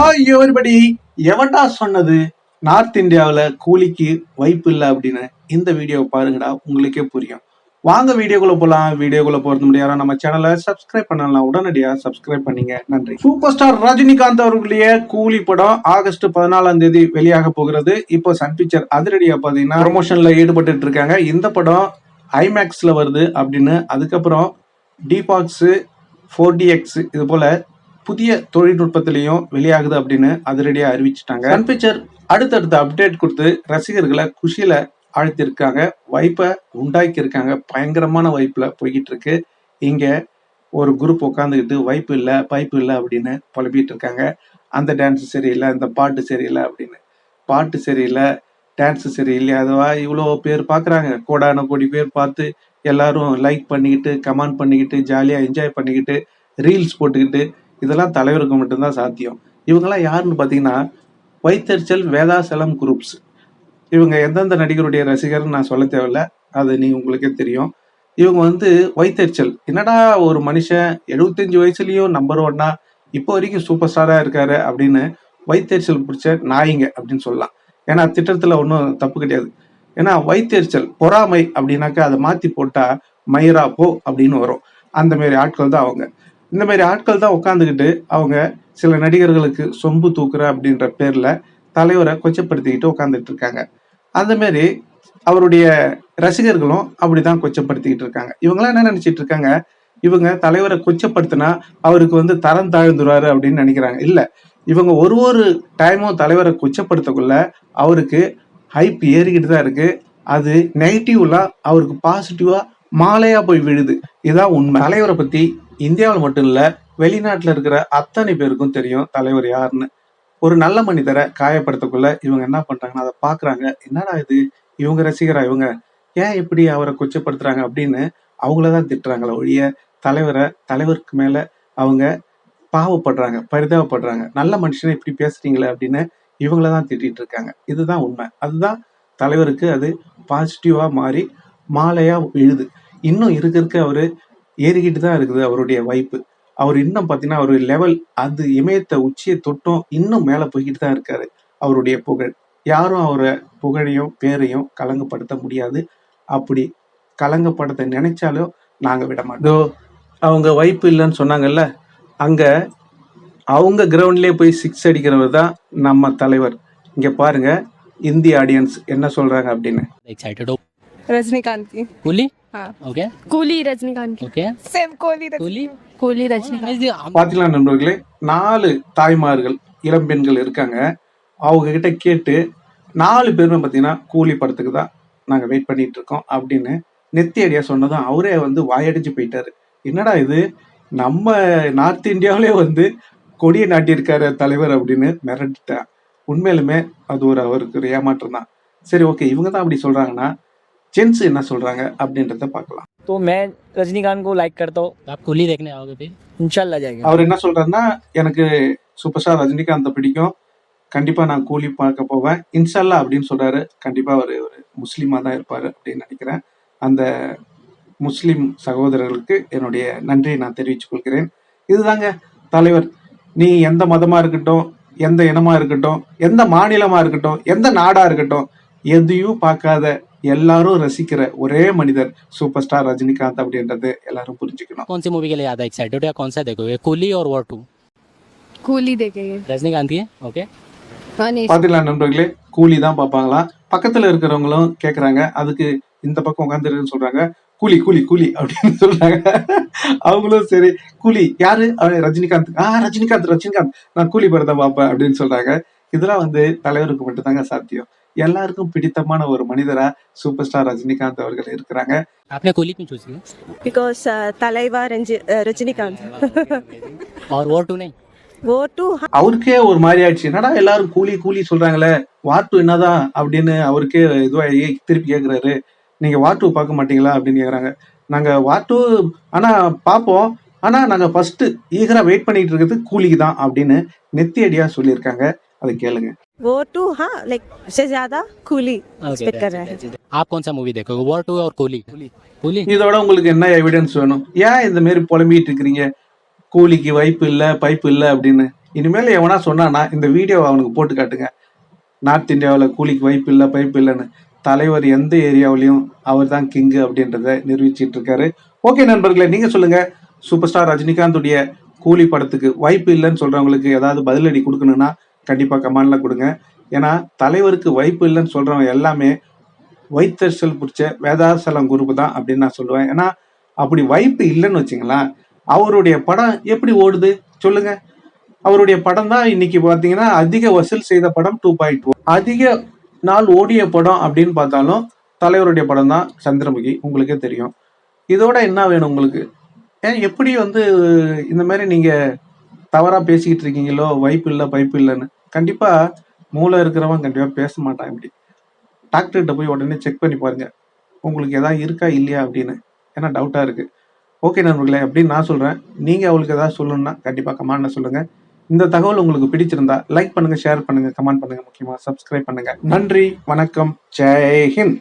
Hi everybody எவன்டா சொன்னது? North இந்தியாவில் கூலிக்கு வைப்பு இல்லை அப்படின்னு இந்த வீடியோ பாருங்கடா உங்களுக்கே புரியும். வாங்க வீடியோக்குள்ள போகலாம் வீடியோக்குள்ள போறது முடியாத நம்ம சேனலை சப்ஸ்கிரைப் பண்ணலாம் உடனடியாக சப்ஸ்கிரைப் பண்ணீங்க. நன்றி. சூப்பர் ஸ்டார் ரஜினிகாந்த் அவர்களுடைய கூலி படம் ஆகஸ்ட் பதினாலாம் தேதி வெளியாக போகிறது. இப்போ சன் பிக்சர் அதிரடியாக பார்த்தீங்கன்னா ப்ரொமோஷனில் ஈடுபட்டு இருக்காங்க. இந்த படம் ஐமேக்ஸில் வருது அப்படின்னு அதுக்கப்புறம் டிபாக்ஸு ஃபோர் டிஎக்ஸ் இது போல புதிய தொழில்நுட்பத்திலையும் வெளியாகுது அப்படின்னு அதிரடியா அறிவிச்சிட்டாங்க. சன் பிக்சர் அடுத்தடுத்த அப்டேட் கொடுத்து ரசிகர்களை குஷியில ஆழ்த்தியிருக்காங்க. வைப்பை உண்டாக்கி இருக்காங்க பயங்கரமான வைப்பில் போய்கிட்டு இருக்கு இங்க ஒரு குரூப் உட்காந்துக்கிட்டு வைப்பு இல்லை பைப்பு இல்லை அப்படின்னு புலம்பிட்டு இருக்காங்க. அந்த டான்ஸ் சரியில்லை இந்த பாட்டு சரியில்லை அப்படின்னு. பாட்டு சரியில்லை டான்ஸ் சரியில்லை அதுவா இவ்வளோ பேர் பார்க்குறாங்க கோடான கோடி பேர் பார்த்து எல்லாரும் லைக் பண்ணிக்கிட்டு கமெண்ட் பண்ணிக்கிட்டு ஜாலியாக என்ஜாய் பண்ணிக்கிட்டு ரீல்ஸ் போட்டுக்கிட்டு இதெல்லாம் தலைவருக்கு மட்டும்தான் சாத்தியம். இவங்கெல்லாம் யாருன்னு பார்த்தீங்கன்னா வைத்தறிச்சல் வேதாசலம் குரூப்ஸ் இவங்க எந்தெந்த நடிகருடைய ரசிகர்னு நான் சொல்ல தேவையில்ல. அது நீ உங்களுக்கே தெரியும். இவங்க வந்து வைத்தறிச்சல். என்னடா ஒரு மனுஷன் எழுபத்தஞ்சு வயசுலயும் நம்பர் ஒன்னா இப்போ வரைக்கும் சூப்பர் ஸ்டாரா இருக்காரு அப்படின்னு வைத்தறிச்சல் பிடிச்ச நாயிங்க அப்படின்னு சொல்லலாம். ஏன்னா திட்டத்துல ஒன்றும் தப்பு கிடையாது. ஏன்னா வைத்தறிச்சல் பொறாமை அப்படின்னாக்கா அதை மாத்தி போட்டா மயிரா போ அப்படின்னு வரும். அந்த மாதிரி ஆட்கள் தான் அவங்க. இந்த மாதிரி ஆட்கள் தான் உட்காந்துக்கிட்டு அவங்க சில நடிகர்களுக்கு சொம்பு தூக்குற அப்படின்ற பேரில் தலைவரை கொச்சப்படுத்திக்கிட்டு உட்காந்துட்டு இருக்காங்க. அந்த மாதிரி அவருடைய ரசிகர்களும் அப்படி தான் கொச்சப்படுத்திக்கிட்டு இருக்காங்க. இவங்களாம் என்ன நினச்சிட்டு இருக்காங்க? இவங்க தலைவரை கொச்சப்படுத்தினா அவருக்கு வந்து தரம் தாழ்ந்துருவாரு அப்படின்னு நினைக்கிறாங்க. இல்லை இவங்க ஒரு ஒரு டைமும் தலைவரை கொச்சப்படுத்தக்குள்ள அவருக்கு ஹைப் ஏறிக்கிட்டு தான் இருக்குது அது நெகட்டிவ்லாம் அவருக்கு பாசிட்டிவாக மாலையா போய் விழுது. இதான் உண்மை. தலைவரை பத்தி இந்தியாவில் மட்டும் இல்ல வெளிநாட்டுல இருக்கிற அத்தனை பேருக்கும் தெரியும் தலைவர் யாருன்னு. ஒரு நல்ல மனிதரை காயப்படுத்தக்குள்ள இவங்க என்ன பண்றாங்கன்னா அதை பாக்குறாங்க. என்னடா இது? இவங்க ரசிகரா? இவங்க ஏன் இப்படி அவரை கொச்சப்படுத்துறாங்க அப்படின்னு அவங்களதான் திட்டுறாங்களே ஒழிய தலைவரை தலைவருக்கு மேல அவங்க பாவப்படுறாங்க பரிதாபப்படுறாங்க. நல்ல மனுஷனை இப்படி பேசுறீங்களே அப்படின்னு இவங்கள தான் திட்டிட்டு இருக்காங்க. இதுதான் உண்மை. அதுதான் தலைவருக்கு அது பாசிட்டிவா மாறி மாலையா விழுது. இன்னும் இருக்க இருக்க அவர் ஏறிக்கிட்டு தான் இருக்குது அவருடைய வாய்ப்பு. அவர் இன்னும் பார்த்தீங்கன்னா அவர் லெவல் அது இமயத்தை உச்சியை தொட்டும் இன்னும் மேலே போய்கிட்டு தான் இருக்காரு அவருடைய புகழ். யாரும் அவரை புகழையும் பேரையும் கலங்கப்படுத்த முடியாது. அப்படி கலங்கப்படுத்த நினைச்சாலும் நாங்கள் விட மாட்டோம். அவங்க வாய்ப்பு இல்லைன்னு சொன்னாங்கல்ல அங்கே அவங்க கிரவுண்ட்லேயே போய் சிக்ஸ் அடிக்கிறவர் தான் நம்ம தலைவர். இங்கே பாருங்க இந்திய ஆடியன்ஸ் என்ன சொல்றாங்க அப்படின்னு. ரஜினிகாந்த். ஓகே கூலி ரஜினிகாந்த் ஓகே சேம் கோலி கூலி கூலி ரஜினிகாந்த் பாத்தீங்களா நண்பர்களே நாலு தாய்மார்கள் இளம் பெண்கள் இருக்காங்க அவங்க கிட்ட கேட்டு நாலு பேருமே பாத்தீங்கன்னா கூலி படத்துக்கு தான் நாங்க வெயிட் பண்ணிட்டு இருக்கோம் அப்படின்னு நெத்தி அடியா சொன்னதும் அவரே வந்து வாயடிச்சு போயிட்டாரு என்னடா இது நம்ம நார்த் இந்தியாவிலே வந்து கொடியை நாட்டியிருக்காரு தலைவர் அப்படின்னு மிரட்டுட்டேன் உண்மையிலுமே அது ஒரு அவருக்கு ஒரு ஏமாற்றம் தான் சரி ஓகே இவங்க தான் அப்படி சொல்றாங்கன்னா ஜென்ஸ் என்ன சொல்றாங்க அப்படின்றத பார்க்கலாம் तो मैं रजनीकांत को लाइक करता हूँ तो आप कूली देखने आओगे फिर इंशाल्लाह जाएगा அவர் என்ன சொல்றாருன்னா எனக்கு சூப்பர் ஸ்டார் ரஜினிகாந்தை பிடிக்கும் கண்டிப்பா நான் கூலி பார்க்க போவேன் இன்ஷல்லா அப்படின்னு சொல்றாரு கண்டிப்பா அவர் ஒரு முஸ்லீமா தான் இருப்பாரு அப்படின்னு நினைக்கிறேன் அந்த முஸ்லிம் சகோதரர்களுக்கு என்னுடைய நன்றியை நான் தெரிவித்துக் கொள்கிறேன் இதுதாங்க தலைவர் நீ எந்த மதமா இருக்கட்டும் எந்த இனமா இருக்கட்டும் எந்த மாநிலமா இருக்கட்டும் எந்த நாடா இருக்கட்டும் எதையும் பார்க்காத எல்லாரும் ரசிக்கிற ஒரே மனிதர் சூப்பர் ஸ்டார் ரஜினிகாந்த் அப்படின்றது எல்லாரும் புரிஞ்சுக்கணும் कौन सी मूवी के लिए ज्यादा एक्साइटेड हो या कौन सा देखोगे कूली और वॉर टू कूली देखेंगे रजनीकांत की ओके हाँ नहीं பாத்தீங்களா நண்பர்களே கூலி தான் பார்ப்பாங்களாம் பக்கத்துல இருக்கிறவங்களும் கேக்குறாங்க அதுக்கு இந்த பக்கம் உட்காந்துருன்னு சொல்றாங்க கூலி கூலி கூலி அப்படின்னு சொல்றாங்க அவங்களும் சரி கூலி யாரு அவன் ரஜினிகாந்த் ஆ ரஜினிகாந்த் ரஜினிகாந்த் நான் கூலி படத்தை பார்ப்பேன் அப்படின்னு சொல்றாங்க இதெல்லாம் வந்து தலைவருக்கு மட்டும்தாங்க சாத்தியம் எல்லாருக்கும் பிடித்தமான ஒரு மனிதரா சூப்பர் ஸ்டார் ரஜினிகாந்த் அவர்கள் இருக்கிறாங்க आपने कूली क्यों चूज किया बिकॉज तलैवा रंजि- uh, रजनीकांत और वॉर टू नहीं वो टू அவருக்கே ஒரு மாதிரி ஆயிடுச்சு என்னடா எல்லாரும் கூலி கூலி சொல்றாங்களே வாட்டு என்னதான் அப்படின்னு அவருக்கே இதுவாகி திருப்பி கேக்குறாரு நீங்க வாட்டு பார்க்க மாட்டீங்களா அப்படின்னு கேக்குறாங்க நாங்க வாட்டு ஆனா பார்ப்போம் ஆனா நாங்க ஃபர்ஸ்ட் ஈகரா வெயிட் பண்ணிட்டு இருக்கிறது கூலிக்கு தான் அப்படின்னு நெத்தி அடியா சொல்லியிருக்காங்க அதை கேளுங்க वो टू हाँ लाइक से ज्यादा कूली एक्सपेक्ट कर रहे हैं आप कौन सा मूवी देखोगे वॉर टू और कूली कूली இதோட உங்களுக்கு என்ன எவிடன்ஸ் வேணும் ஏன் இந்த மாதிரி புலம்பிட்டு இருக்கிறீங்க கூலிக்கு வைப்பு இல்ல பைப்பு இல்ல அப்படின்னு இனிமேல் எவனா சொன்னானா இந்த வீடியோவை அவனுக்கு போட்டு காட்டுங்க நார்த் இந்தியாவில் கூலிக்கு வைப்பு இல்லை பைப்பு இல்லைன்னு தலைவர் எந்த ஏரியாவிலையும் அவர் தான் கிங்கு அப்படின்றத நிரூபிச்சிட்டு இருக்காரு ஓகே நண்பர்களே நீங்க சொல்லுங்க சூப்பர் ஸ்டார் ரஜினிகாந்துடைய கூலி படத்துக்கு வாய்ப்பு இல்லைன்னு சொல்றவங்களுக்கு ஏதாவது பதிலடி கொடுக்கணும்னா கண்டிப்பாக கமெண்ட்ல கொடுங்க. ஏன்னா தலைவருக்கு வாய்ப்பு இல்லைன்னு சொல்கிறவங்க எல்லாமே வைத்தறிச்சல் பிடிச்ச வேதாசலம் குரூப் தான் அப்படின்னு நான் சொல்லுவேன். ஏன்னா அப்படி வாய்ப்பு இல்லைன்னு வச்சுங்களேன் அவருடைய படம் எப்படி ஓடுது சொல்லுங்க. அவருடைய படம் தான் இன்னைக்கு பார்த்தீங்கன்னா அதிக வசூல் செய்த படம் டூ பாயிண்ட் டூ அதிக நாள் ஓடிய படம் அப்படின்னு பார்த்தாலும் தலைவருடைய படம் தான் சந்திரமுகி. உங்களுக்கே தெரியும். இதோட என்ன வேணும் உங்களுக்கு? ஏன் எப்படி வந்து இந்த மாதிரி நீங்கள் தவறா பேசிக்கிட்டு இருக்கீங்களோ வைப்பு இல்லை பைப்பு இல்லைன்னு கண்டிப்பா மூளை இருக்கிறவன் கண்டிப்பா பேச மாட்டான் இப்படி. டாக்டர்கிட்ட போய் உடனே செக் பண்ணி பாருங்க. உங்களுக்கு எதாவது இருக்கா இல்லையா அப்படின்னு. ஏன்னா டவுட்டா இருக்கு. ஓகே நண்பர்களே அப்படின்னு நான் சொல்றேன். நீங்க அவளுக்கு ஏதாவது சொல்லணும்னா கண்டிப்பா கமெண்ட்ல சொல்லுங்க. இந்த தகவல் உங்களுக்கு பிடிச்சிருந்தா லைக் பண்ணுங்க ஷேர் பண்ணுங்க கமெண்ட் பண்ணுங்க முக்கியமா சப்ஸ்கிரைப் பண்ணுங்க. நன்றி வணக்கம் ஜெய் ஹிந்த்.